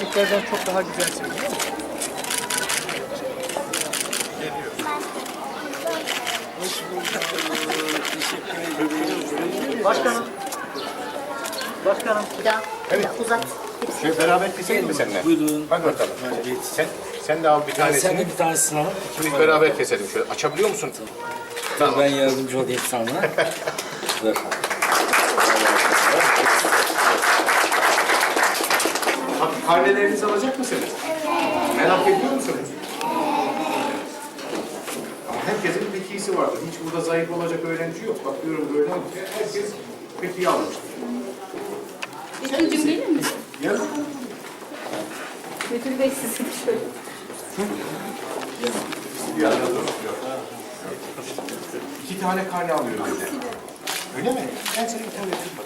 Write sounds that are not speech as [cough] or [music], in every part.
erkeklerden çok daha güzelsin biliyor musun? Başkanım. Başkanım. Bir daha, bir daha uzat. Şöyle beraber keselim mi seninle? Buyurun. Hadi bakalım. Sen, sen de al bir Sen tanesini. de bir tanesini al. İkimiz beraber keselim şöyle. Açabiliyor musun? Dur ben yardımcı olayım sana. Dur. [laughs] karnelerinizi alacak mısınız? Merak ediyor musunuz? Ama herkesin bir pekisi vardır. Hiç burada zayıf olacak öğrenci yok. Bakıyorum öğrenci. Herkes pekiyi almış. Betül'cüm gelir mi? Ya Betül Bey sizin şöyle. bir arada dur. İki tane karne alıyorum. Öyle mi? Ben sana bir tane bakayım.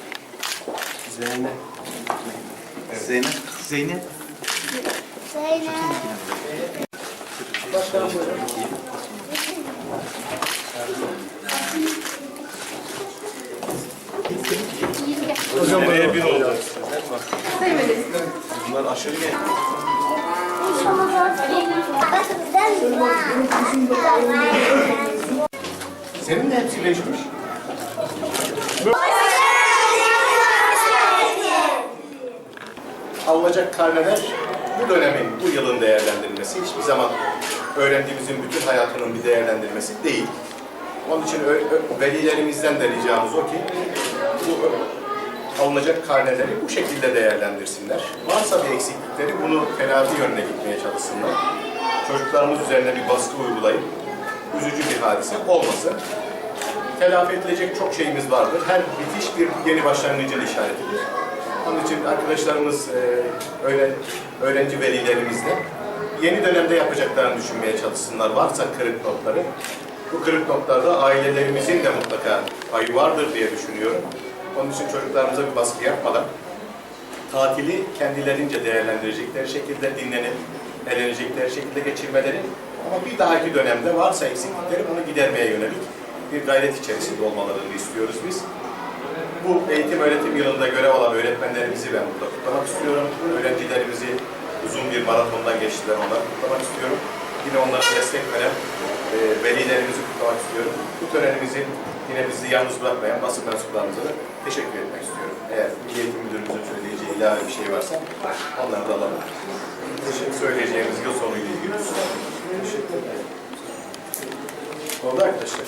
Zeynep. Zeynep. Zeynep. Başkanım buyurun. Hocam buraya bir oldu. Bunlar aşırı ne? Senin de hepsi beşmiş. Alınacak karneler bu dönemin, bu yılın değerlendirilmesi. Hiçbir zaman öğrendiğimizin bütün hayatının bir değerlendirmesi değil. Onun için velilerimizden de ricamız o ki bu alınacak karneleri bu şekilde değerlendirsinler. Varsa bir eksiklikleri bunu telafi yönüne gitmeye çalışsınlar. Çocuklarımız üzerine bir baskı uygulayıp üzücü bir hadise olmasın. Telafi edilecek çok şeyimiz vardır. Her bitiş bir yeni başlangıcın işaretidir. Onun için arkadaşlarımız, e, öğren, öğrenci velilerimizle yeni dönemde yapacaklarını düşünmeye çalışsınlar. Varsa kırık notları, bu kırık notlarda ailelerimizin de mutlaka payı vardır diye düşünüyorum. Onun için çocuklarımıza bir baskı yapmadan tatili kendilerince değerlendirecekleri şekilde dinlenip eğlenecekleri şekilde geçirmeleri ama bir dahaki dönemde varsa eksiklikleri bunu gidermeye yönelik bir gayret içerisinde olmalarını istiyoruz biz. Bu eğitim öğretim yılında görev alan öğretmenlerimizi ben burada kutlamak istiyorum. Öğrencilerimizi uzun bir maratondan geçtiler onları kutlamak istiyorum. Yine onlara destek veren e, velilerimizi kutlamak istiyorum. Bu törenimizi yine bizi yalnız bırakmayan basın mensuplarımıza da teşekkür etmek istiyorum. Eğer Milli Eğitim Müdürümüzün söyleyeceği ilave bir şey varsa onları da alalım. Teşekkür söyleyeceğimiz yıl sonuyla ilgili. Teşekkür ederim. Oldu arkadaşlar.